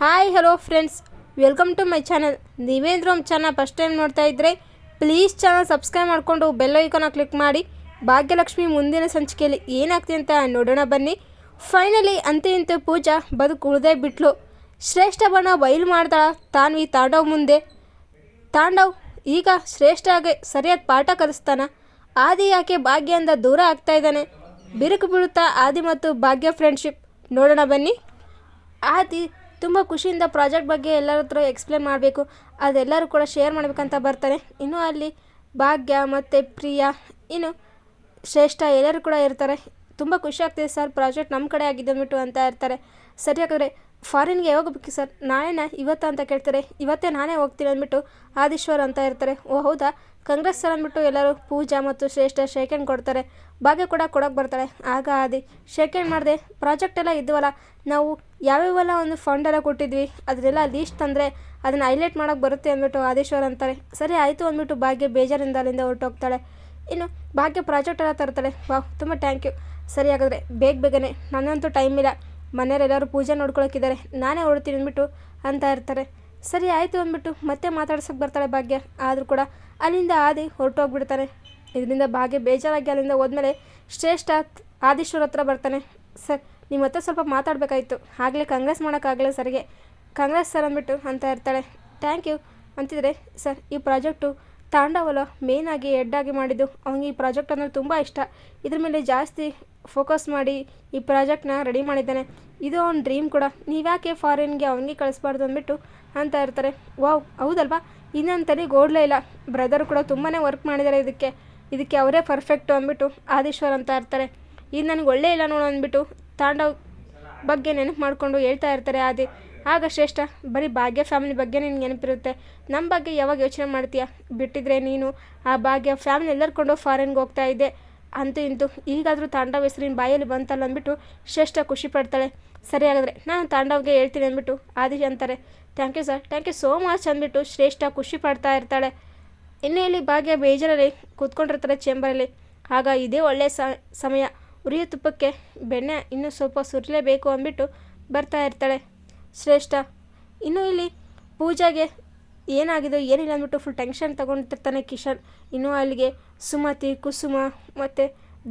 Hi hello friends welcome to my channel ನೀವೇಂದ್ರೂ ನಮ್ಮ channel first time ನೋಡ್ತಾ ಇದ್ದರೆ please channel subscribe ಮಾಡಿಕೊಂಡು bell ಐಕಾನ ಕ್ಲಿಕ್ ಮಾಡಿ. ಭಾಗ್ಯಲಕ್ಷ್ಮಿ ಮುಂದಿನ ಸಂಚಿಕೆಯಲ್ಲಿ ಏನಾಗ್ತಿ ಅಂತ ನೋಡೋಣ ಬನ್ನಿ. ಫೈನಲಿ ಅಂತೆ ಇಂತೆ ಪೂಜಾ ಬದುಕು ಉಳಿದೇ ಬಿಟ್ಲು. ಶ್ರೇಷ್ಠ ಬಣ್ಣ ಬಯಲು ಮಾಡ್ತಾಳ ತಾನ್ವಿ ತಾಂಡವ್ ಮುಂದೆ. ತಾಂಡವ್ ಈಗ ಶ್ರೇಷ್ಠಗೆ ಸರಿಯಾದ ಪಾಠ ಕಲಿಸ್ತಾನ. ಆದಿ ಯಾಕೆ ಭಾಗ್ಯದಿಂದ ದೂರ ಆಗ್ತಾ ಇದ್ದಾನೆ? ಬಿರುಕು ಬೀಳುತ್ತಾ ಆದಿ ಮತ್ತು ಭಾಗ್ಯ ಫ್ರೆಂಡ್ಶಿಪ್ ನೋಡೋಣ ಬನ್ನಿ. ಆದಿ ತುಂಬ ಖುಷಿಯಿಂದ ಪ್ರಾಜೆಕ್ಟ್ ಬಗ್ಗೆ ಎಲ್ಲರ ಹತ್ರ ಎಕ್ಸ್ಪ್ಲೇನ್ ಮಾಡಬೇಕು. ಅದೆಲ್ಲರೂ ಕೂಡ ಶೇರ್ ಮಾಡಬೇಕಂತ ಬರ್ತಾರೆ. ಇನ್ನು ಅಲ್ಲಿ ಭಾಗ್ಯ ಮತ್ತು ಪ್ರಿಯಾ, ಇನ್ನು ಶ್ರೇಷ್ಠ ಎಲ್ಲರೂ ಕೂಡ ಇರ್ತಾರೆ. ತುಂಬ ಖುಷಿ ಆಗ್ತಿದೆ ಸರ್, ಪ್ರಾಜೆಕ್ಟ್ ನಮ್ಮ ಕಡೆ ಆಗಿದೆ ಅಂದ್ಬಿಟ್ಟು ಅಂತ ಇರ್ತಾರೆ. ಸರಿ ಹಾಗಾದರೆ ಫಾರಿನ್ಗೆ ಯಾವಾಗ ಹೋಗ್ಬೇಕು ಸರ್? ನಾಳೆನಾ? ಇವತ್ತ ಅಂತ ಕೇಳ್ತಾರೆ. ಇವತ್ತೇ ನಾನೇ ಹೋಗ್ತೀನಿ ಅಂದ್ಬಿಟ್ಟು ಆದೀಶ್ವರ್ ಅಂತ ಇರ್ತಾರೆ. ಓ, ಹೌದಾ? ಕಾಂಗ್ರೆಸ್ ಸರ್ ಅಂದ್ಬಿಟ್ಟು ಎಲ್ಲರೂ ಪೂಜಾ ಮತ್ತು ಶ್ರೇಷ್ಠ ಶೇಖಂಡ್ ಕೊಡ್ತಾರೆ. ಭಾಗ್ಯ ಕೂಡ ಕೊಡೋಕೆ ಬರ್ತಾಳೆ ಆಗ ಆದಿ ಶೇಖಂಡ್ ಮಾಡಿದೆ ಪ್ರಾಜೆಕ್ಟ್ ಎಲ್ಲ ಇದ್ವಲ್ಲ, ನಾವು ಯಾವ್ಯಾವೆಲ್ಲ ಒಂದು ಫಂಡ್ ಎಲ್ಲ ಕೊಟ್ಟಿದ್ವಿ ಅದನ್ನೆಲ್ಲ ಲೀಸ್ಟ್ ತಂದರೆ ಅದನ್ನು ಹೈಲೈಟ್ ಮಾಡೋಕೆ ಬರುತ್ತೆ ಅಂದ್ಬಿಟ್ಟು ಆದೇಶ್ವರ್ ಅಂತಾರೆ. ಸರಿ, ಆಯಿತು ಅಂದ್ಬಿಟ್ಟು ಭಾಗ್ಯ ಬೇಜಾರಿಂದ ಅಲ್ಲಿಂದ ಹೊರಟೋಗ್ತಾಳೆ. ಇನ್ನು ಭಾಗ್ಯ ಪ್ರಾಜೆಕ್ಟ್ ಎಲ್ಲ ತರ್ತಾಳೆ. ವಾಹ್, ತುಂಬ ಥ್ಯಾಂಕ್ ಯು ಸರಿ, ಹಾಗಾದರೆ ಬೇಗ ಬೇಗನೆ, ನನ್ನಂತೂ ಟೈಮ್ ಇಲ್ಲ. ಮನೆಯವರೆಲ್ಲರೂ ಪೂಜೆ ನೋಡ್ಕೊಳಕ್ಕಿದ್ದಾರೆ ನಾನೇ ಹೊರಡ್ತೀನಿ ಅಂದ್ಬಿಟ್ಟು ಅಂತ ಇರ್ತಾರೆ. ಸರಿ, ಆಯಿತು ಅಂದ್ಬಿಟ್ಟು ಮತ್ತೆ ಮಾತಾಡ್ಸೋಕೆ ಬರ್ತಾಳೆ ಭಾಗ್ಯ. ಆದರೂ ಕೂಡ ಅಲ್ಲಿಂದ ಆದಿ ಹೊರಟೋಗ್ಬಿಡ್ತಾನೆ. ಇದರಿಂದ ಭಾಗ್ಯ ಬೇಜಾರಾಗಿ ಅಲ್ಲಿಂದ ಹೋದ್ಮೇಲೆ ಶ್ರೇಷ್ಠ ಆದೀಶ್ವರ ಹತ್ರ ಬರ್ತಾನೆ. ಸರ್, ನಿಮ್ಮ ಹತ್ರ ಸ್ವಲ್ಪ ಮಾತಾಡಬೇಕಾಯ್ತು. ಆಗಲೇ ಕಾಂಗ್ರೆಸ್ ಮಾಡೋಕ್ಕಾಗಲ್ಲ ಸರಿಗೆ. ಕಾಂಗ್ರೆಸ್ ಸರ್ ಅಂದ್ಬಿಟ್ಟು ಅಂತ ಇರ್ತಾಳೆ. ಥ್ಯಾಂಕ್ ಯು ಅಂತಿದ್ರೆ, ಸರ್, ಈ ಪ್ರಾಜೆಕ್ಟು ತಾಂಡವಲ್ಲ ಮೇನಾಗಿ ಹೆಡ್ಡಾಗಿ ಮಾಡಿದ್ದು. ಅವನಿಗೆ ಈ ಪ್ರಾಜೆಕ್ಟ್ ಅಂದರೆ ತುಂಬ ಇಷ್ಟ. ಇದ್ರ ಮೇಲೆ ಜಾಸ್ತಿ ಫೋಕಸ್ ಮಾಡಿ ಈ ಪ್ರಾಜೆಕ್ಟ್ನ ರೆಡಿ ಮಾಡಿದ್ದಾನೆ. ಇದು ಅವ್ನ ಡ್ರೀಮ್ ಕೂಡ. ನೀವ್ಯಾಕೆ ಫಾರಿನ್ಗೆ ಅವನಿಗೆ ಕಳಿಸ್ಬಾರ್ದು ಅಂದ್ಬಿಟ್ಟು ಅಂತ ಇರ್ತಾರೆ. ವಾವ್, ಹೌದಲ್ವಾ? ಇನ್ನೊಂದು ಗೋಡ್ಲೇ ಇಲ್ಲ. ಬ್ರದರ್ ಕೂಡ ತುಂಬಾ ವರ್ಕ್ ಮಾಡಿದ್ದಾರೆ ಇದಕ್ಕೆ. ಇದಕ್ಕೆ ಅವರೇ ಪರ್ಫೆಕ್ಟು ಅಂದ್ಬಿಟ್ಟು ಆದೀಶ್ವರ್ ಅಂತ ಇರ್ತಾರೆ. ಇದು ನನಗೆ ಒಳ್ಳೆ ಇಲ್ಲ ನೋಡು ಅಂದ್ಬಿಟ್ಟು ತಾಂಡವ್ ಬಗ್ಗೆ ನೆನಪು ಮಾಡಿಕೊಂಡು ಹೇಳ್ತಾ ಇರ್ತಾರೆ ಆದಿ. ಆಗ ಶ್ರೇಷ್ಠ, ಬರೀ ಭಾಗ್ಯ ಫ್ಯಾಮಿಲಿ ಬಗ್ಗೆ ನಿನಗೆ ನೆನಪಿರುತ್ತೆ. ನಮ್ಮ ಬಗ್ಗೆ ಯಾವಾಗ ಯೋಚನೆ ಮಾಡ್ತೀಯ? ಬಿಟ್ಟಿದ್ರೆ ನೀನು ಆ ಭಾಗ್ಯ ಫ್ಯಾಮಿಲಿ ಎಲ್ಲರೂ ಕೊಂಡು ಫಾರಿನ್ಗೆ ಹೋಗ್ತಾ ಇದ್ದೆ ಅಂತೂ ಇಂತು ಈಗಾದರೂ ತಾಂಡವ್ ಹೆಸರಿನ ಬಾಯಲ್ಲಿ ಬಂತಲ್ಲ ಅಂದ್ಬಿಟ್ಟು ಶ್ರೇಷ್ಠ ಖುಷಿ ಪಡ್ತಾಳೆ. ಸರಿ ಹಾಗಾದರೆ ನಾನು ತಾಂಡವ್ಗೆ ಹೇಳ್ತೀನಿ ಅಂದ್ಬಿಟ್ಟು ಆದಿ ಅಂತಾರೆ. Thank you sir thank you so much ಅಂದ್ಬಿಟ್ಟು ಶ್ರೇಷ್ಠ ಖುಷಿ ಪಡ್ತಾ ಇರ್ತಾಳೆ. ಇನ್ನೇ ಇಲ್ಲಿ ಭಾಗ್ಯ ಬೇಜಾರಲ್ಲಿ ಕೂತ್ಕೊಂಡಿರ್ತಾರೆ ಚೇಂಬರಲ್ಲಿ ಆಗ ಇದೇ ಒಳ್ಳೆಯ ಸಮಯ. ಉರಿಯ ತುಪ್ಪಕ್ಕೆ ಬೆಣ್ಣೆ ಇನ್ನೂ ಸ್ವಲ್ಪ ಸುರಿಲೇಬೇಕು ಅಂದ್ಬಿಟ್ಟು ಬರ್ತಾ ಇರ್ತಾಳೆ ಶ್ರೇಷ್ಠ. ಇನ್ನು ಇಲ್ಲಿ ಪೂಜಾಗೆ ಏನಾಗಿದೆ ಏನಿಲ್ಲ ಅಂದ್ಬಿಟ್ಟು ಫುಲ್ ಟೆನ್ಷನ್ ತೊಗೊಂಡಿರ್ತಾನೆ ಕಿಶನ್. ಇನ್ನೂ ಅಲ್ಲಿಗೆ ಸುಮತಿ, ಕುಸುಮ ಮತ್ತು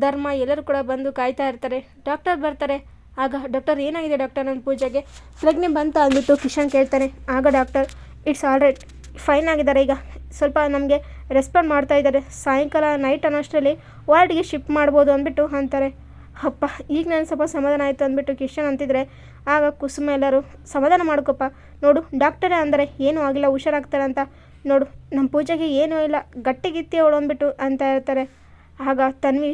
ಧರ್ಮ ಎಲ್ಲರೂ ಕೂಡ ಬಂದು ಕಾಯ್ತಾ ಇರ್ತಾರೆ. ಡಾಕ್ಟರ್ ಬರ್ತಾರೆ. ಆಗ ಡಾಕ್ಟರ್ ಏನಾಗಿದೆ ಡಾಕ್ಟರ್ ನನ್ನ ಪೂಜೆಗೆ? ಪ್ರಜ್ಞೆ ಬಂತ ಅಂದ್ಬಿಟ್ಟು ಕಿಶನ್ ಕೇಳ್ತಾನೆ. ಆಗ doctor, it's all right, fine ಆಗಿದ್ದಾರೆ ಈಗ. ಸ್ವಲ್ಪ ನಮಗೆ ರೆಸ್ಪಾಂಡ್ ಮಾಡ್ತಾ ಇದ್ದಾರೆ. ಸಾಯಂಕಾಲ ನೈಟ್ ಅನ್ನೋಷ್ಟರಲ್ಲಿ ವಾರ್ಡ್ಗೆ ಶಿಫ್ಟ್ ಮಾಡ್ಬೋದು ಅಂದ್ಬಿಟ್ಟು ಅಂತಾರೆ. ಅಪ್ಪ, ಈಗ ನಾನು ಸ್ವಲ್ಪ ಸಮಾಧಾನ ಆಯಿತು ಅಂದ್ಬಿಟ್ಟು ಕಿಶನ್ ಅಂತಿದ್ರೆ. ಆಗ ಕುಸುಮ ಎಲ್ಲರೂ, ಸಮಾಧಾನ ಮಾಡ್ಕೊಪ್ಪ. ನೋಡು, ಡಾಕ್ಟರೇ ಅಂದರೆ ಏನೂ ಆಗಿಲ್ಲ, ಹುಷಾರಾಗ್ತಾರೆ ಅಂತ. ನೋಡು ನಮ್ಮ ಪೂಜೆಗೆ ಏನೂ ಇಲ್ಲ ಗಟ್ಟಿಗಿತ್ತಿ ಅವಳು ಅಂದ್ಬಿಟ್ಟು ಅಂತ ಇರ್ತಾರೆ ಆಗ ತನ್ವಿ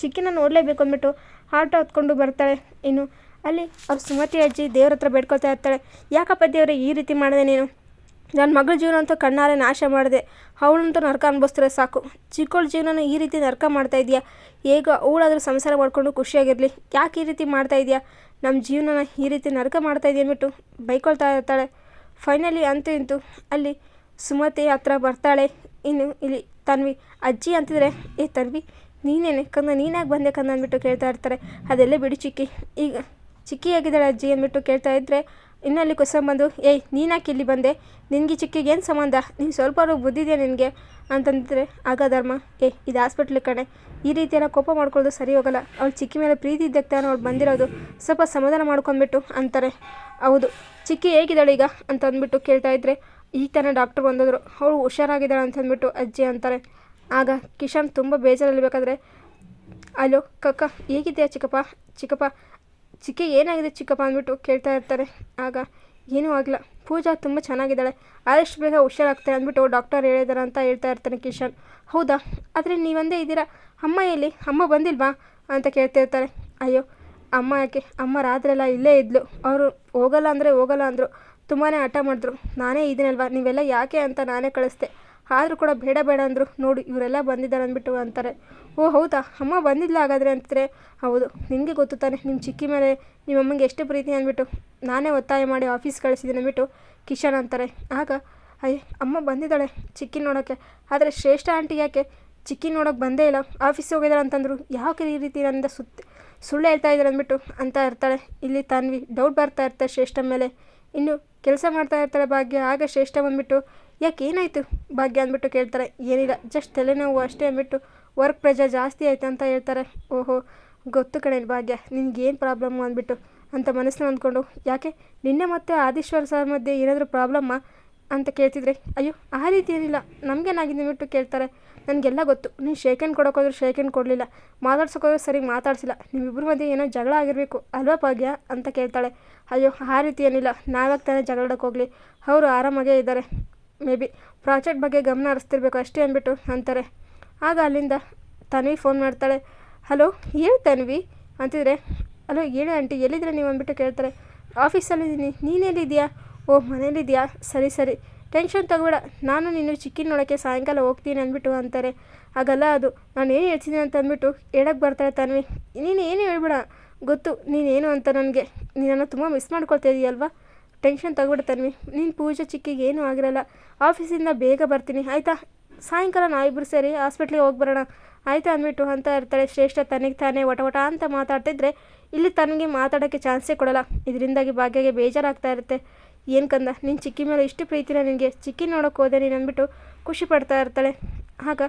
ಚಿಕ್ಕಿನ ನೋಡಲೇಬೇಕು ಅಂದ್ಬಿಟ್ಟು ಆಟೋ ಹೊತ್ಕೊಂಡು ಬರ್ತಾಳೆ. ಇನ್ನು ಅಲ್ಲಿ ಅವ್ರ ಸುಮತಿ ಅಜ್ಜಿ ದೇವ್ರ ಹತ್ರ ಬೇಡ್ಕೊಳ್ತಾ ಇರ್ತಾಳೆ. ಯಾಕಪ್ಪ ದೇವ್ರೆ ಈ ರೀತಿ ಮಾಡಿದೆ ನೀನು? ನನ್ನ ಮಗಳ ಜೀವನ ಅಂತೂ ಕಣ್ಣಾರೆ ನಾಶ ಮಾಡಿದೆ. ಅವಳಂತೂ ನರಕ ಅನ್ಭವಿಸ್ತಾರೆ ಸಾಕು. ಚಿಕ್ಕವಳ ಜೀವನನ ಈ ರೀತಿ ನರಕ ಮಾಡ್ತಾ ಇದೆಯಾ? ಹೇಗೆ ಅವಳಾದರೂ ಸಂಸಾರ ಮಾಡ್ಕೊಂಡು ಖುಷಿಯಾಗಿರಲಿ. ಯಾಕೆ ಈ ರೀತಿ ಮಾಡ್ತಾ ಇದೆಯಾ? ನಮ್ಮ ಜೀವನನ ಈ ರೀತಿ ನರಕ ಮಾಡ್ತಾ ಇದೆಯಾ ಅಂದ್ಬಿಟ್ಟು ಬೈಕೊಳ್ತಾ ಇರ್ತಾಳೆ. ಫೈನಲಿ ಅಂತೂ ಇಂತು, ಅಲ್ಲಿ ಸುಮತಿ ಹತ್ರ ಬರ್ತಾಳೆ. ಇನ್ನು ಇಲ್ಲಿ ತನ್ವಿ, ಅಜ್ಜಿ ಅಂತಿದ್ರೆ, ಏ ತನ್ವಿ, ನೀನೇನೆ? ಕಂದ, ನೀನಾಗಿ ಬಂದೆ ಕಂದ ಅಂದ್ಬಿಟ್ಟು ಕೇಳ್ತಾ ಇರ್ತಾರೆ. ಅದೆಲ್ಲ ಬಿಡು ಚಿಕ್ಕಿ. ಈಗ ಚಿಕ್ಕಿ ಆಗಿದ್ದಾಳೆ ಅಜ್ಜಿ ಅಂದ್ಬಿಟ್ಟು ಕೇಳ್ತಾ ಇದ್ದರೆ ಇನ್ನಲ್ಲಿ ಕುಸ ಬಂದು ಏಯ್ ನೀನಾಕೆ ಇಲ್ಲಿ ಬಂದೆ? ನಿನಗೆ ಚಿಕ್ಕಿಗೆ ಏನು ಸಂಬಂಧ? ನೀನು ಸ್ವಲ್ಪ ಬುದ್ಧಿದೆಯಾ ನಿನಗೆ? ಅಂತಂದರೆ, ಆಗ ಧರ್ಮ, ಏ, ಇದು ಹಾಸ್ಪಿಟ್ಲ್ ಕಣೆ. ಈ ರೀತಿಯೆಲ್ಲ ಕೋಪ ಮಾಡ್ಕೊಳ್ಳೋದು ಸರಿ ಹೋಗಲ್ಲ. ಅವಳು ಚಿಕ್ಕಿ ಮೇಲೆ ಪ್ರೀತಿ ಇದ್ದಕ್ಕೆ ತಾನು ಅವಳು ಬಂದಿರೋದು ಸ್ವಲ್ಪ ಸಮಾಧಾನ ಮಾಡ್ಕೊಂಡ್ಬಿಟ್ಟು ಅಂತಾರೆ. ಹೌದು, ಚಿಕ್ಕಿ ಹೇಗಿದ್ದಾಳೆ ಈಗ? ಅಂತ ಅಂದ್ಬಿಟ್ಟು ಕೇಳ್ತಾ ಇದ್ರೆ ಈಗ ಥರ ಡಾಕ್ಟ್ರ್ ಬಂದಿದ್ರು. ಅವಳು ಹುಷಾರಾಗಿದ್ದಾಳೆ ಅಂತಂದ್ಬಿಟ್ಟು ಅಜ್ಜಿ ಅಂತಾರೆ. ಆಗ ಕಿಶನ್ ತುಂಬ ಬೇಜಾರಲ್ಲಿಬೇಕಾದ್ರೆ ಅಲೋ, ಕಕ್ಕ ಹೇಗಿದೆಯಾ ಚಿಕ್ಕಪ್ಪ? ಚಿಕ್ಕಪ್ಪ, ಚಿಕ್ಕ ಏನಾಗಿದೆ ಚಿಕ್ಕಪ್ಪ? ಅಂದ್ಬಿಟ್ಟು ಕೇಳ್ತಾ ಇರ್ತಾರೆ. ಆಗ, ಏನೂ ಆಗಿಲ್ಲ ಪೂಜಾ ತುಂಬ ಚೆನ್ನಾಗಿದ್ದಾಳೆ. ಆದಷ್ಟು ಬೇಗ ಹುಷಾರಾಗ್ತಾರೆ ಅಂದ್ಬಿಟ್ಟು ಡಾಕ್ಟರ್ ಹೇಳಿದಾರೆ ಅಂತ ಹೇಳ್ತಾ ಇರ್ತಾನೆ ಕಿಶನ್. ಹೌದಾ? ಆದರೆ ನೀವಂದೇ ಇದ್ದೀರಾ? ಅಮ್ಮ ಎಲ್ಲಿ? ಅಮ್ಮ ಬಂದಿಲ್ವಾ? ಅಂತ ಕೇಳ್ತಾ ಇರ್ತಾರೆ. ಅಯ್ಯೋ, ಅಮ್ಮ ಯಾಕೆ? ಅಮ್ಮ ರಾತ್ರೆಲ್ಲ ಇಲ್ಲೇ ಇದ್ಲು. ಅವರು ಹೋಗಲ್ಲ ಅಂದರೆ ಹೋಗಲ್ಲ ಅಂದರು. ತುಂಬಾ ಹಠ ಮಾಡಿದ್ರು. ನಾನೇ ಇದ್ದೀನಲ್ವ ನೀವೆಲ್ಲ ಯಾಕೆ ಅಂತ ನಾನೇ ಕಳಿಸ್ದೆ. ಆದರೂ ಕೂಡ ಬೇಡ ಬೇಡ ಅಂದರು. ನೋಡು, ಇವರೆಲ್ಲ ಬಂದಿದ್ದಾರೆ ಅಂದ್ಬಿಟ್ಟು ಅಂತಾರೆ. ಓ, ಹೌದಾ? ಅಮ್ಮ ಬಂದಿಲ್ಲ ಹಾಗಾದರೆ ಅಂತಾರೆ ಹೌದು. ನಿನಗೆ ಗೊತ್ತು ತಾನೆ ನಿಮ್ಮ ಚಿಕ್ಕಿ ಮೇಲೆ ನಿಮ್ಮ ಅಮ್ಮಂಗೆ ಎಷ್ಟು ಪ್ರೀತಿ ಅಂದ್ಬಿಟ್ಟು. ನಾನೇ ಒತ್ತಾಯ ಮಾಡಿ ಆಫೀಸ್ ಕಳಿಸಿದ್ದೀನಿ ಅಂದ್ಬಿಟ್ಟು ಕಿಶನ್ ಅಂತಾರೆ. ಆಗ ಅಯ್ಯ ಅಮ್ಮ ಬಂದಿದ್ದಾಳೆ ಚಿಕ್ಕಿ ನೋಡೋಕ್ಕೆ ಆದರೆ ಶ್ರೇಷ್ಠ ಆಂಟಿ ಯಾಕೆ? ಚಿಕ್ಕಿ ನೋಡೋಕೆ ಬಂದೇ ಇಲ್ಲ. ಆಫೀಸ್ ಹೋಗಿದ್ದಾರೆ ಅಂತಂದರು. ಯಾಕೆ ಈ ರೀತಿ ನನ್ನ ಸುತ್ತ, ಸುಳ್ಳು ಹೇಳ್ತಾ ಇದ್ದಾರೆ ಅಂದ್ಬಿಟ್ಟು ಅಂತ ಇರ್ತಾಳೆ ಇಲ್ಲಿ ತಾನ್ವಿ ಡೌಟ್ ಬರ್ತಾ ಇರ್ತಾರೆ ಶ್ರೇಷ್ಠ ಮೇಲೆ. ಇನ್ನು ಕೆಲಸ ಮಾಡ್ತಾ ಇರ್ತಾಳೆ ಭಾಗ್ಯ, ಆಗ ಶ್ರೇಷ್ಠ ಬಂದುಬಿಟ್ಟು, ಯಾಕೆ ಏನಾಯಿತು? ಭಾಗ್ಯ ಅಂದ್ಬಿಟ್ಟು ಕೇಳ್ತಾರೆ, ಏನಿಲ್ಲ, ಜಸ್ಟ್ ತಲೆನೋವು ಅಷ್ಟೇ ಅಂದ್ಬಿಟ್ಟು ವರ್ಕ್ ಪ್ರೆಜರ್ ಜಾಸ್ತಿ ಆಯ್ತು ಅಂತ ಹೇಳ್ತಾರೆ. ಓಹೋ, ಗೊತ್ತು ಕಣೆ ಭಾಗ್ಯ ನಿನಗೇನು ಪ್ರಾಬ್ಲಮ್ಮು ಅಂದ್ಬಿಟ್ಟು, ಅಂತ ಮನಸ್ಸನ್ನ ಅಂದ್ಕೊಂಡು ಯಾಕೆ, ನಿನ್ನೆ ಮತ್ತೆ ಆದೀಶ್ವರ್ ಸರ್ ಮಧ್ಯೆ ಏನಾದರೂ ಪ್ರಾಬ್ಲಮ್ಮಾ ಅಂತ ಕೇಳ್ತಿದ್ರೆ, ಅಯ್ಯೋ, ಆ ರೀತಿ ಏನಿಲ್ಲ. ನಮಗೇನಾಗಿದೆ ಬಿಟ್ಟು ಕೇಳ್ತಾರೆ. ನನಗೆಲ್ಲ ಗೊತ್ತು. ನೀನು ಶೇಕ್ ಶೇಖನ್ ಕೊಡಲಿಲ್ಲ. ಮಾತಾಡ್ಸೋಕ್ಕೋದ್ರೆ ಸರಿ ಮಾತಾಡ್ಸಿಲ್ಲ. ನಿಮ್ಮಿಬ್ಬರ ಮಧ್ಯೆ ಏನೋ ಜಗಳ ಆಗಿರಬೇಕು. ಅಲ್ವಾ ಭಾಗ್ಯ? ಅಂತ ಕೇಳ್ತಾಳೆ. ಅಯ್ಯೋ, ಆ ರೀತಿ ಏನಿಲ್ಲ. ನಾವ್ಯಾಕೆ ತಾನೇ ಜಗಳಕ್ಕೆ ಹೋಗಲಿ. ಅವರು ಆರಾಮಾಗೇ ಇದ್ದಾರೆ. ಮೇ ಬಿ ಪ್ರಾಜೆಕ್ಟ್ ಬಗ್ಗೆ ಗಮನ ಹರಿಸ್ತಿರ್ಬೇಕು ಅಷ್ಟೇ ಅಂದ್ಬಿಟ್ಟು ಅಂತಾರೆ. ಆಗ ಅಲ್ಲಿಂದ ತನ್ವಿ ಫೋನ್ ಮಾಡ್ತಾಳೆ. ಹಲೋ, ಹೇಳು ತನ್ವಿ. ಅಂತಿದ್ರೆ ಹಲೋ ಹೇಳಿ ಆಂಟಿ. ಎಲ್ಲಿದ್ರೆ ನೀವು? ಅಂದ್ಬಿಟ್ಟು ಕೇಳ್ತಾರೆ. ಆಫೀಸಲ್ಲಿದ್ದೀನಿ. ನೀನೆಲ್ಲಿದ್ಯಾ ಓ, ಮನೇಲಿದ್ಯಾ? ಸರಿ ಸರಿ. ಟೆನ್ಷನ್ ತಗೋಬೇಡ. ನಾನು ನೀನು ಚಿಕ್ಕಿನ ನೋಡೋಕ್ಕೆ ಸಾಯಂಕಾಲ ಹೋಗ್ತೀನಿ ಅಂದ್ಬಿಟ್ಟು ಅಂತಾರೆ. ಹಾಗಲ್ಲ ಅದು. ನಾನು ಏನು ಹೇಳ್ತೀನಿ ಅಂತ ಅಂದ್ಬಿಟ್ಟು ಹೇಳಕ್ಕೆ ಬರ್ತಾಳೆ ತನ್ವಿ. ನೀನು ಏನು ಹೇಳ್ಬೇಡ. ಗೊತ್ತು ನೀನೇನು ಅಂತ ನನಗೆ. ನೀನನ್ನು ತುಂಬ ಮಿಸ್ ಮಾಡ್ಕೊಳ್ತಾ ಇದೆಯಲ್ವಾ ಟೆನ್ಷನ್ ತಗೋಬೇಡ ತನ್ವಿ. ನೀನು ಪೂಜೆ ಚಿಕ್ಕಿಗೆ ಏನೂ ಆಗಿರಲ್ಲ. ಆಫೀಸಿಂದ ಬೇಗ ಬರ್ತೀನಿ. ಆಯಿತಾ? ಸಾಯಂಕಾಲ ನಾವಿಬ್ಬರು ಸೇರಿ ಹಾಸ್ಪಿಟ್ಲಿಗೆ ಹೋಗಿ ಬರೋಣ. ಆಯಿತಾ ಅಂದ್ಬಿಟ್ಟು ಅಂತ ಇರ್ತಾಳೆ. ಶ್ರೇಷ್ಠ ತನಗೆ ತಾನೇ ಒಟ ಒಟ ಅಂತ ಮಾತಾಡ್ತಿದ್ರೆ ಇಲ್ಲಿ ತನಗೆ ಮಾತಾಡೋಕ್ಕೆ ಚಾನ್ಸೇ ಕೊಡಲ್ಲ. ಇದರಿಂದಾಗಿ ಭಾಗ್ಯಗೆ ಬೇಜಾರಾಗ್ತಾ ಇರುತ್ತೆ. ಏನು ಕಂದ? ನಿನ್ನ ಚಿಕ್ಕಿ ಮೇಲೆ ಇಷ್ಟು ಪ್ರೀತಿನ ನಿನಗೆ ಚಿಕ್ಕಿ ನೋಡೋಕೆ ಹೋದೆ, ನೀನು ಅಂದ್ಬಿಟ್ಟು ಖುಷಿ ಪಡ್ತಾ ಇರ್ತಾಳೆ. ಆಗ,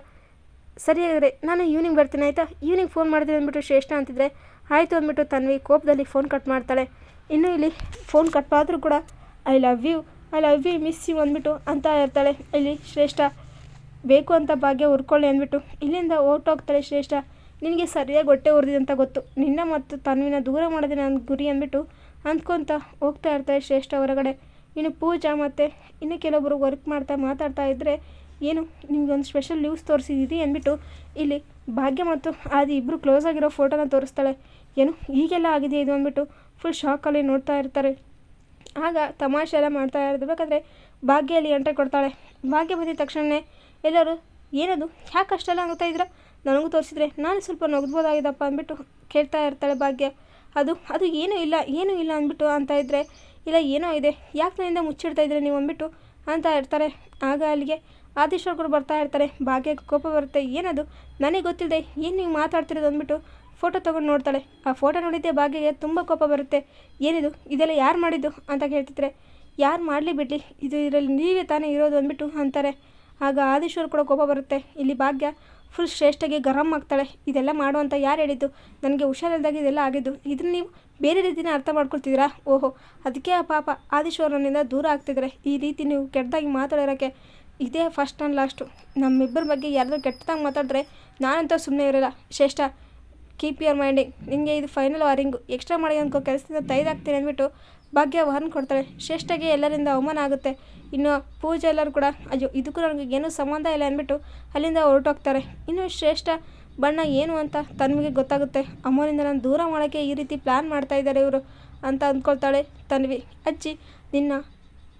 ಸರಿ ಹಾಗಾದರೆ, ನಾನು ಈವ್ನಿಂಗ್ ಬರ್ತೀನಿ, ಆಯಿತಾ? ಈವ್ನಿಂಗ್ ಫೋನ್ ಮಾಡಿದ್ರೆ ಅಂದ್ಬಿಟ್ಟು ಶ್ರೇಷ್ಠ ಅಂತಿದ್ರೆ, ಆಯಿತು ಅಂದ್ಬಿಟ್ಟು ತನ್ವಿ ಕೋಪದಲ್ಲಿ ಫೋನ್ ಕಟ್ ಮಾಡ್ತಾಳೆ. ಇನ್ನು ಇಲ್ಲಿ ಫೋನ್ ಕಟ್ ಆದರೂ ಕೂಡ I love you I love you miss you ಅಂದ್ಬಿಟ್ಟು ಅಂತ ಇರ್ತಾಳೆ. ಇಲ್ಲಿ ಶ್ರೇಷ್ಠ, ಬೇಕು ಅಂತ ಭಾಗ್ಯ ಹುರ್ಕೊಳ್ಳಿ ಅಂದ್ಬಿಟ್ಟು ಇಲ್ಲಿಂದ ಹೊರ್ಟೋಗ್ತಾಳೆ ಶ್ರೇಷ್ಠ. ನಿನಗೆ ಸರಿಯಾಗಿ ಹೊಟ್ಟೆ ಉರಿದಿದೆ ಅಂತ ಗೊತ್ತು. ನಿನ್ನ ಮತ್ತು ತನ್ವಿನ ದೂರ ಮಾಡೋದೇ ನನ್ನ ಗುರಿ ಅಂದ್ಬಿಟ್ಟು ಅಂದ್ಕೊತ ಹೋಗ್ತಾ ಇರ್ತಾಳೆ ಶ್ರೇಷ್ಠ ಹೊರಗಡೆ. ಇನ್ನು ಪೂಜಾ ಮತ್ತು ಇನ್ನು ಕೆಲವೊಬ್ಬರು ವರ್ಕ್ ಮಾಡ್ತಾ ಮಾತಾಡ್ತಾ ಇದ್ದರೆ ಏನು ನಿಮ್ಗೊಂದು ಸ್ಪೆಷಲ್ ನ್ಯೂಸ್ ತೋರಿಸಿದ್ದೀವಿ ಅಂದ್ಬಿಟ್ಟು ಇಲ್ಲಿ ಭಾಗ್ಯ ಮತ್ತು ಆದಿ ಇಬ್ಬರು ಕ್ಲೋಸ್ ಆಗಿರೋ ಫೋಟೋನ ತೋರಿಸ್ತಾಳೆ. ಏನು ಹೀಗೆಲ್ಲ ಆಗಿದೆ ಇದು? ಅಂದ್ಬಿಟ್ಟು ಫುಲ್ ಶಾಕಲ್ಲಿ ನೋಡ್ತಾ ಇರ್ತಾರೆ. ಆಗ ತಮಾಷೆ ಎಲ್ಲ ಮಾಡ್ತಾ ಇರಬೇಕಾದ್ರೆ ಭಾಗ್ಯ ಅಲ್ಲಿ ಎಂಟ್ರಿ ಕೊಡ್ತಾಳೆ. ಭಾಗ್ಯ ಬಂದಿದ ತಕ್ಷಣವೇ ಎಲ್ಲರೂ, ಏನದು, ಯಾಕೆ ಅಷ್ಟೆಲ್ಲ ಆಗ್ತಾ ಇದ್ರ ನನಗೂ ತೋರಿಸಿದ್ರೆ ನಾನು ಸ್ವಲ್ಪ ನಗ್ಬೋದಾಗಿದ್ದಪ್ಪ ಅಂದ್ಬಿಟ್ಟು ಕೇಳ್ತಾ ಇರ್ತಾಳೆ ಭಾಗ್ಯ. ಅದು ಅದು ಏನೂ ಇಲ್ಲ ಏನೂ ಇಲ್ಲ ಅಂದ್ಬಿಟ್ಟು ಅಂತ ಇದ್ದರೆ ಇಲ್ಲ, ಏನೋ ಇದೆ. ಯಾಕೆ ನನ್ನಿಂದ ಮುಚ್ಚಿಡ್ತಾ ಇದ್ರೆ ನೀವು ಅಂದ್ಬಿಟ್ಟು ಅಂತ ಇರ್ತಾರೆ ಆಗ ಅಲ್ಲಿಗೆ ಆದಿಶ್ವರ್ಗರು ಬರ್ತಾ ಇರ್ತಾರೆ. ಭಾಗ್ಯಕ್ಕೆ ಕೋಪ ಬರುತ್ತೆ. ಏನದು? ನನಗೆ ಗೊತ್ತಿಲ್ಲದೆ ಏನು ನೀವು ಮಾತಾಡ್ತಿರೋದು ಅಂದ್ಬಿಟ್ಟು ಫೋಟೋ ತೊಗೊಂಡು ನೋಡ್ತಾಳೆ. ಆ ಫೋಟೋ ನೋಡಿದ್ದೆ ಭಾಗ್ಯಗೆ ತುಂಬ ಕೋಪ ಬರುತ್ತೆ. ಏನಿದು? ಇದೆಲ್ಲ ಯಾರು ಮಾಡಿದ್ದು? ಅಂತ ಕೇಳ್ತಿದ್ರೆ, ಯಾರು ಮಾಡಲಿ ಬಿಡಲಿ? ಇದು ಇದರಲ್ಲಿ ನೀವೇ ತಾನೇ ಇರೋದು ಅಂದ್ಬಿಟ್ಟು ಅಂತಾರೆ. ಆಗ ಆದಿಶ್ವರ್ ಕೂಡ ಕೋಪ ಬರುತ್ತೆ. ಇಲ್ಲಿ ಭಾಗ್ಯ ಫುಲ್ ಶ್ರೇಷ್ಠಗೆ ಗರಂ ಆಗ್ತಾಳೆ. ಇದೆಲ್ಲ ಮಾಡು ಯಾರು ಹೇಳಿದ್ದು? ನನಗೆ ಹುಷಾರಿಲ್ದಾಗ ಇದೆಲ್ಲ ಆಗಿದ್ದು. ಇದನ್ನು ನೀವು ಬೇರೆ ರೀತಿನೇ ಅರ್ಥ ಮಾಡ್ಕೊಳ್ತಿದ್ದೀರಾ? ಓಹೋ ಅದಕ್ಕೆ ಆ ಪಾಪ ಆದಿಶ್ವರನಿಂದ ದೂರ ಆಗ್ತಿದ್ರೆ. ಈ ರೀತಿ ನೀವು ಕೆಟ್ಟದಾಗಿ ಮಾತಾಡೋರೋಕ್ಕೆ ಇದೇ ಫಸ್ಟ್ ಆ್ಯಂಡ್ ಲಾಸ್ಟು ನಮ್ಮಿಬ್ಬರ ಬಗ್ಗೆ ಯಾರಾದರೂ ಕೆಟ್ಟದಾಗಿ ಮಾತಾಡಿದ್ರೆ ನಾನಂತೂ ಸುಮ್ಮನೆ ಇರೋಲ್ಲ. ಶ್ರೇಷ್ಠ ಕೀಪ್ ಯುವರ್ ಮೈಂಡಿಂಗ್ ನಿಮಗೆ ಇದು ಫೈನಲ್ ವಾರಿಂಗು ಎಕ್ಸ್ಟ್ರಾ ಮಾಡಿ ಅನ್ಕೋ. ಕೆಲಸದಿಂದ ತೈದಾಗ್ತೀನಿ ಅಂದ್ಬಿಟ್ಟು ಭಾಗ್ಯ ವಾರ್ನ್ ಕೊಡ್ತಾಳೆ. ಶ್ರೇಷ್ಠಗೆ ಎಲ್ಲರಿಂದ ಅವಮಾನ ಆಗುತ್ತೆ. ಇನ್ನು ಪೂಜೆ ಎಲ್ಲರೂ ಕೂಡ, ಅಯ್ಯೋ, ಇದಕ್ಕೂ ನನಗೆ ಏನೂ ಸಂಬಂಧ ಇಲ್ಲ ಅಂದ್ಬಿಟ್ಟು ಅಲ್ಲಿಂದ ಹೊರಟೋಗ್ತಾರೆ. ಇನ್ನು ಶ್ರೇಷ್ಠ, ಬಣ್ಣ ಏನು ಅಂತ ತನ್ವಿಗೆ ಗೊತ್ತಾಗುತ್ತೆ. ಅಮ್ಮನಿಂದ ನಾನು ದೂರ ಮಾಡೋಕ್ಕೆ ಈ ರೀತಿ ಪ್ಲ್ಯಾನ್ ಮಾಡ್ತಾ ಇದ್ದಾರೆ ಇವರು ಅಂತ ಅಂದ್ಕೊಳ್ತಾಳೆ ತನ್ವಿ. ಅಜ್ಜಿ, ನಿನ್ನ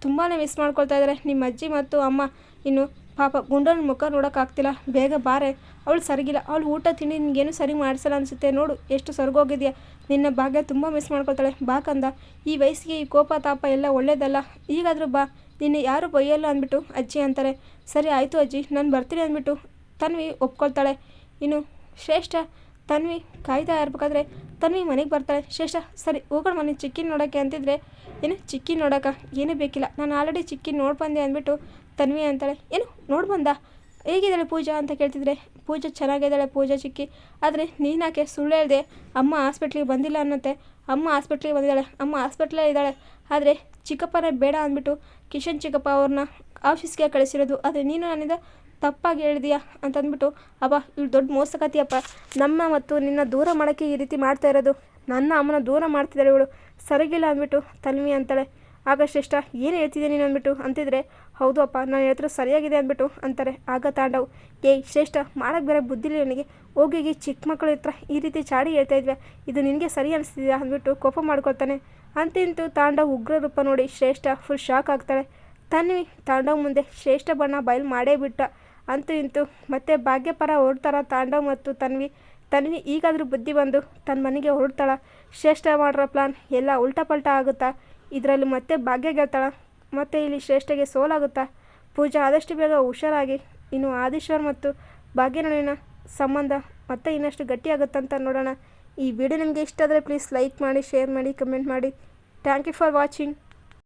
ತುಂಬಾ ಮಿಸ್ ಮಾಡ್ಕೊಳ್ತಾ ಇದ್ದಾರೆ. ನಿಮ್ಮ ಅಜ್ಜಿ ಮತ್ತು ಅಮ್ಮ, ಇನ್ನು ಪಾಪ ಗುಂಡನ ಮುಖ ನೋಡೋಕ್ಕಾಗ್ತಿಲ್ಲ. ಬೇಗ ಬಾರೆ. ಅವಳು ಸರಿಗಿಲ್ಲ. ಅವಳು ಊಟ ತಿಂಡಿ ನಿನಗೇನು ಸರಿ ಮಾಡಿಸಲ್ಲ ಅನಿಸುತ್ತೆ. ನೋಡು, ಎಷ್ಟು ಸೊರಗೋಗಿದೆಯಾ ನಿನ್ನ ಭಾಗ್ಯ ತುಂಬ ಮಿಸ್ ಮಾಡ್ಕೊಳ್ತಾಳೆ. ಬಾ ಕಂದ. ಈ ವಯಸ್ಸಿಗೆ ಈ ಕೋಪ, ತಾಪ ಎಲ್ಲ ಒಳ್ಳೇದಲ್ಲ. ಈಗಾದರೂ ಬಾ. ನಿನ್ನ ಯಾರು ಬೈಯಲ್ಲ ಅಂದ್ಬಿಟ್ಟು ಅಜ್ಜಿ ಅಂತಾರೆ. ಸರಿ, ಆಯಿತು ಅಜ್ಜಿ. ನಾನು ಬರ್ತೀನಿ ಅಂದ್ಬಿಟ್ಟು ತನ್ವಿ ಒಪ್ಕೊಳ್ತಾಳೆ. ಇನ್ನು ಶ್ರೇಷ್ಠ ತನ್ವಿ ಕಾಯ್ತಾ ಇರ್ಬೇಕಾದ್ರೆ ತನ್ವಿ ಮನೆಗೆ ಬರ್ತಾಳೆ. ಶ್ರೇಷ್ಠ, ಸರಿ, ಹೋಗೋಣ ಮನೆ ಚಿಕ್ಕಿ ನೋಡೋಕ್ಕೆ ಅಂತಿದ್ರೆ, ಏನು ಚಿಕ್ಕಿ ನೋಡೋಕ್ಕ? ಏನೂ ಬೇಕಿಲ್ಲ. ನಾನು ಆಲ್ರೆಡಿ ಚಿಕ್ಕಿ ನೋಡಿ ಬಂದೆ ಅಂದ್ಬಿಟ್ಟು ತನ್ವಿ ಅಂತಾಳೆ. ಏನು ನೋಡಿ ಬಂದ ಹೇಗಿದ್ದಾಳೆ ಪೂಜಾ ಅಂತ ಕೇಳ್ತಿದ್ರೆ, ಪೂಜಾ ಚೆನ್ನಾಗಿದ್ದಾಳೆ ಪೂಜಾ ಚಿಕ್ಕಿ? ಆದರೆ ನೀನಾಕೆ ಸುಳ್ಳು ಹೇಳಿದೆ? ಅಮ್ಮ ಹಾಸ್ಪಿಟ್ಲಿಗೆ ಬಂದಿಲ್ಲ ಅನ್ನತ್ತೆ. ಅಮ್ಮ ಹಾಸ್ಪಿಟ್ಲಿಗೆ ಬಂದಿದ್ದಾಳೆ. ಅಮ್ಮ ಹಾಸ್ಪಿಟ್ಲಲ್ಲಿ ಇದ್ದಾಳೆ. ಆದರೆ ಚಿಕ್ಕಪ್ಪನೇ ಬೇಡ ಅಂದ್ಬಿಟ್ಟು ಕಿಶನ್ ಚಿಕ್ಕಪ್ಪ ಅವ್ರನ್ನ ಆಫೀಸ್ಗೆ ಕಳಿಸಿರೋದು. ಆದರೆ ನೀನು ನನ್ನಿಂದ ತಪ್ಪಾಗಿ ಹೇಳಿದೀಯಾ ಅಂತಂದ್ಬಿಟ್ಟು ಅಪ್ಪ ಇವ್ಳು ದೊಡ್ಡ ಮೋಸಕತಿಯಪ್ಪ ನಮ್ಮ ಮತ್ತು ನಿನ್ನ ದೂರ ಮಾಡೋಕ್ಕೆ ಈ ರೀತಿ ಮಾಡ್ತಾ ಇರೋದು. ನನ್ನ ಅಮ್ಮನ ದೂರ ಮಾಡ್ತಿದ್ದಾಳೆ ಇವಳು. ಸರಿಗಿಲ್ಲ ಅಂದ್ಬಿಟ್ಟು ತನ್ವಿ ಅಂತಾಳೆ. ಆಗ ಶ್ರೇಷ್ಠ, ಏನು ಹೇಳ್ತಿದ್ದೆ ನೀನು ಅಂದ್ಬಿಟ್ಟು? ಅಂತಿದ್ರೆ ಹೌದು ಅಪ್ಪ ನಾನು ಹೇಳ್ತಿರೋ ಸರಿಯಾಗಿದೆ ಅಂದ್ಬಿಟ್ಟು ಅಂತಾರೆ. ಆಗ ತಾಂಡವ್, ಏಯ್ ಶ್ರೇಷ್ಠ ಮಾಡೋಕ್ಕೆ ಬೇರೆ ಬುದ್ಧಿಲ್ಲ ನನಗೆ. ಹೋಗಿ ಚಿಕ್ಕ ಮಕ್ಕಳ ಹತ್ರ ಈ ರೀತಿ ಚಾಡಿ ಹೇಳ್ತಾ ಇದ್ವಿ. ಇದು ನಿನಗೆ ಸರಿ ಅನಿಸ್ತಿದ್ಯಾ? ಅಂದ್ಬಿಟ್ಟು ಕೋಪ ಮಾಡ್ಕೊಳ್ತಾನೆ. ಅಂತಿಂತು ತಾಂಡವ್ ಉಗ್ರ ರೂಪ ನೋಡಿ ಶ್ರೇಷ್ಠ ಫುಲ್ ಶಾಕ್ ಆಗ್ತಾಳೆ. ತನ್ವಿ, ತಾಂಡವ್ ಮುಂದೆ ಶ್ರೇಷ್ಠ ಬಣ್ಣ ಬಯಲ್ ಮಾಡೇ ಬಿಟ್ಟ. ಅಂತೂ ಇಂತು ಮತ್ತೆ ಭಾಗ್ಯಪರ ಹೊರಡ್ತಾರ ತಾಂಡವ್ ಮತ್ತು ತನ್ವಿ. ತನ್ವಿ ಈಗಾದರೂ ಬುದ್ಧಿ ಬಂದು ತನ್ನ ಮನೆಗೆ ಹೊರಡ್ತಾಳ. ಶ್ರೇಷ್ಠ ಮಾಡಿರೋ ಪ್ಲಾನ್ ಎಲ್ಲ ಉಲ್ಟಾ ಪಲ್ಟಾ ಆಗುತ್ತಾ? ಇದರಲ್ಲಿ ಮತ್ತೆ ಭಾಗ್ಯ ಗೆಲ್ತಾಳ. ಮತ್ತು ಇಲ್ಲಿ ಶ್ರೇಷ್ಠಗೆ ಸೋಲಾಗುತ್ತಾ? ಪೂಜಾ ಆದಷ್ಟು ಬೇಗ ಹುಷಾರಾಗಿ. ಇನ್ನು ಆದೀಶ್ವರ್ ಮತ್ತು ಭಾಗ್ಯ ನಡುವಿನ ಸಂಬಂಧ ಮತ್ತೆ ಇನ್ನಷ್ಟು ಗಟ್ಟಿಯಾಗುತ್ತಂತ ನೋಡೋಣ. ಈ ವಿಡಿಯೋ ನಿಮಗೆ ಇಷ್ಟ ಆದರೆ ಪ್ಲೀಸ್ ಲೈಕ್ ಮಾಡಿ ಶೇರ್ ಮಾಡಿ ಕಮೆಂಟ್ ಮಾಡಿ. Thank you for watching